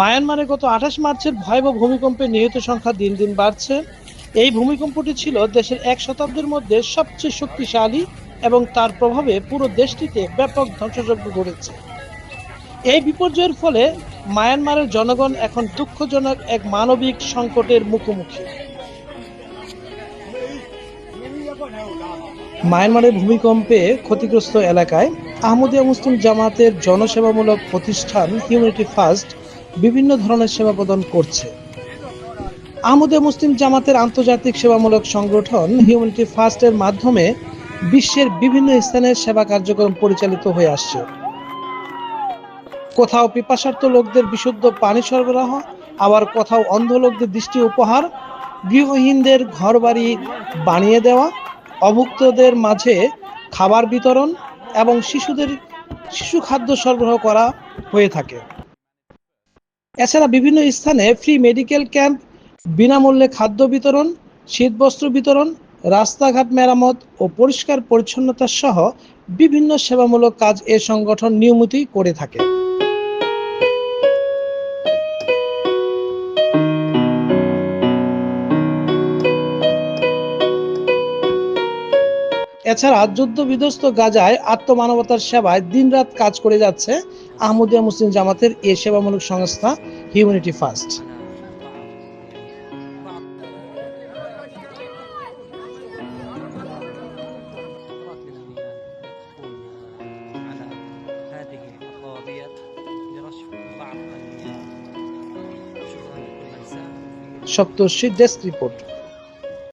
মায়ানমারে গত আঠাশ মার্চের ভয়াবহ ভূমিকম্পে নিহত সংখ্যা দিন দিন বাড়ছে। এই ভূমিকম্পটি ছিল দেশের এক শতাব্দীর মধ্যে সবচেয়ে শক্তিশালী এবং তার প্রভাবে পুরো দেশটিতে ব্যাপক ধ্বংসযজ্ঞ ঘটেছে এই বিপর্যয়ের ফলে মায়ানমারের জনগণ এখন দুঃখজনক এক মানবিক সংকটের মুখোমুখি। মায়ানমারের ভূমিকম্পে ক্ষতিগ্রস্ত এলাকায় আহমদিয়া মুসলিম জামাতের জনসেবামূলক প্রতিষ্ঠান হিউম্যানিটি ফার্স্ট বিভিন্ন ধরনের সেবা প্রদান করছে। আহমদিয়া মুসলিম জামাতের আন্তর্জাতিক সেবামূলক সংগঠন হিউম্যানিটি ফার্স্টের মাধ্যমে বিশ্বের বিভিন্ন স্থানে সেবা কার্যক্রম পরিচালিত হয়ে আসছে। কোথাও পিপাসার্থ লোকদের বিশুদ্ধ পানি সরবরাহ, আবার কোথাও অন্ধ লোকদের দৃষ্টি উপহার, গৃহহীনদের ঘরবাড়ি বানিয়ে দেওয়া, অভুক্তদের মাঝে খাবার বিতরণ এবং শিশুদের শিশু খাদ্য সরবরাহ করা হয়ে থাকে। এছাড়া বিভিন্ন স্থানে ফ্রি মেডিকেল ক্যাম্প বিনামূল্যে খাদ্য বিতরণ, শীতবস্ত্র বিতরণ, রাস্তাঘাট মেরামত ও পরিষ্কার পরিচ্ছন্নতা সহ বিভিন্ন সেবামূলক কাজ এ সংগঠন নিয়মিতই করে থাকে। এছাড়া যুদ্ধ বিধ্বস্ত গাজায় আত্মমানবতার সেবায় দিনরাত কাজ করে যাচ্ছে আহমদিয়া মুসলিম জামাতের এ সেবামূলক সংস্থা humanity first Saptarshi desk report.